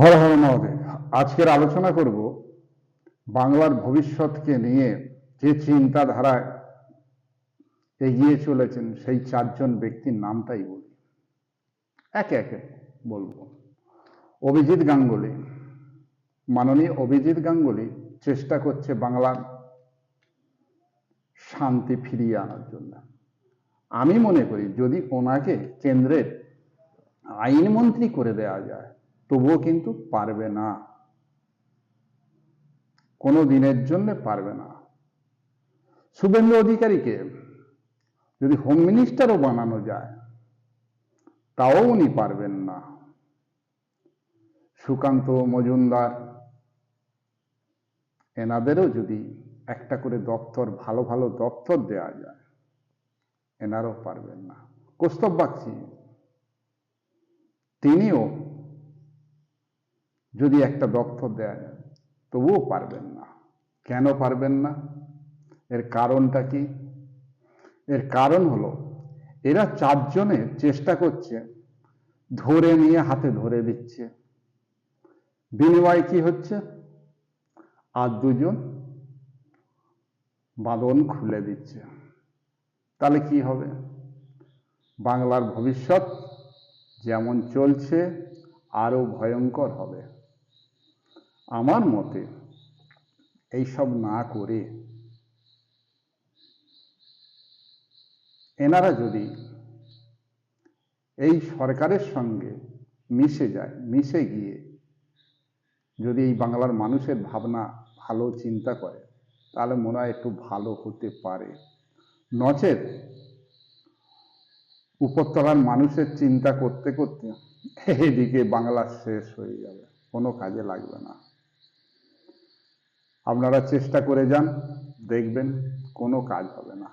হর হর মহোদয় আজকের আলোচনা করব বাংলার ভবিষ্যৎকে নিয়ে যে চিন্তাধারায় এগিয়ে চলেছেন সেই চারজন ব্যক্তির নামটাই বলি। একে একে বলব। অভিজিৎ গাঙ্গুলি। মাননীয় অভিজিৎ গাঙ্গুলি চেষ্টা করছে বাংলার শান্তি ফিরিয়ে আনার জন্য। আমি মনে করি যদি ওনাকে কেন্দ্রের আইনমন্ত্রী করে দেওয়া যায় তবুও কিন্তু পারবে না। কোনো দিনের জন্য পারবে না। শুভেন্দু অধিকারীকে যদি হোম মিনিস্টারও বানানো যায়, তাও উনি পারবেন না। সুকান্ত মজুমদার, এনাদেরও যদি একটা করে দপ্তর, ভালো ভালো দপ্তর দেওয়া যায়, এনারও পারবেন না। কৌস্তব বাগচি, তিনিও যদি একটা দেয়া যায় তবুও পারবেন না। কেন পারবেন না? এর কারণটা কি? এর কারণ হলো, এরা চারজনে চেষ্টা করছে, ধরে নিয়ে হাতে ধরে দিচ্ছে। বিনিময় কি হচ্ছে? আর দুজন বাঁধন খুলে দিচ্ছে। তাহলে কি হবে? বাংলার ভবিষ্যৎ যেমন চলছে আরও ভয়ঙ্কর হবে। আমার মতে এইসব না করে এনারা যদি এই সরকারের সঙ্গে মিশে যায়, মিশে গিয়ে যদি এই বাংলার মানুষের ভাবনা ভালো, চিন্তা করে, তাহলে মনে হয় একটু ভালো হতে পারে। নচেত উপরতলার মানুষের চিন্তা করতে করতে এদিকে বাংলা শেষ হয়ে যাবে, কোনো কাজে লাগবে না। আপনারা চেষ্টা করে যান, দেখবেন কোনো কাজ হবে না।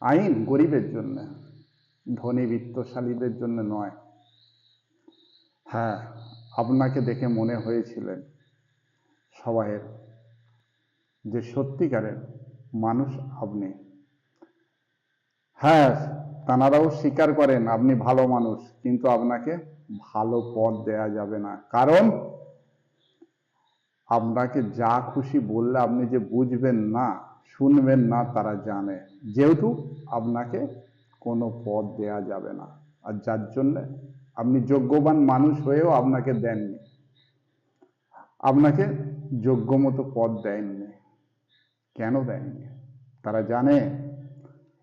আইন গরিবের জন্য, ধনী বিত্তশালীদের জন্য নয়। হ্যাঁ আপনাকে দেখে মনে হয়েছিলেন সবাইয়ের যে সত্যিকারের মানুষ আপনি। হ্যাঁ তানারাও স্বীকার করেন, আপনি ভালো মানুষ, কিন্তু আপনাকে ভালো পদ দেয়া যাবে না। কারণ আপনাকে যা খুশি বললে আপনি যে বুঝবেন না, শুনবেন না, তারা জানে। যেহেতু আপনাকে কোনো পদ দেয়া যাবে না। আর যার জন্য আপনি যোগ্যবান মানুষ হয়েও আপনাকে দেননি। আপনাকে যোগ্য মতো পদ দেননি কেন দেয়নি? তারা জানে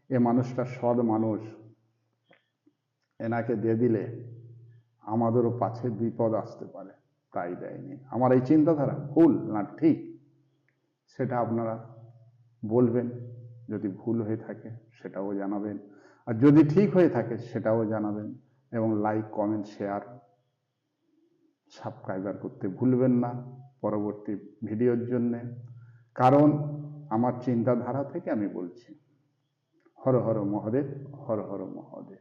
এ মানুষটা সৎ মানুষ। এনাকে দিয়ে দিলে আমাদেরও পাছে বিপদ আসতে পারে। তাই দেয়নি। আমার এই চিন্তাধারা ভুল না ঠিক? সেটা আপনারা বলবেন, যদি ভুল হয়ে থাকে সেটাও জানাবেন। আর যদি ঠিক হয়ে থাকে সেটাও জানাবেন এবং লাইক কমেন্ট শেয়ার সাবস্ক্রাইবার করতে ভুলবেন না পরবর্তী ভিডিওর জন্যে। কারণ আমার চিন্তাধারা থেকে আমি বলছি। হর হর মহাদেব, হর হর মহাদেব।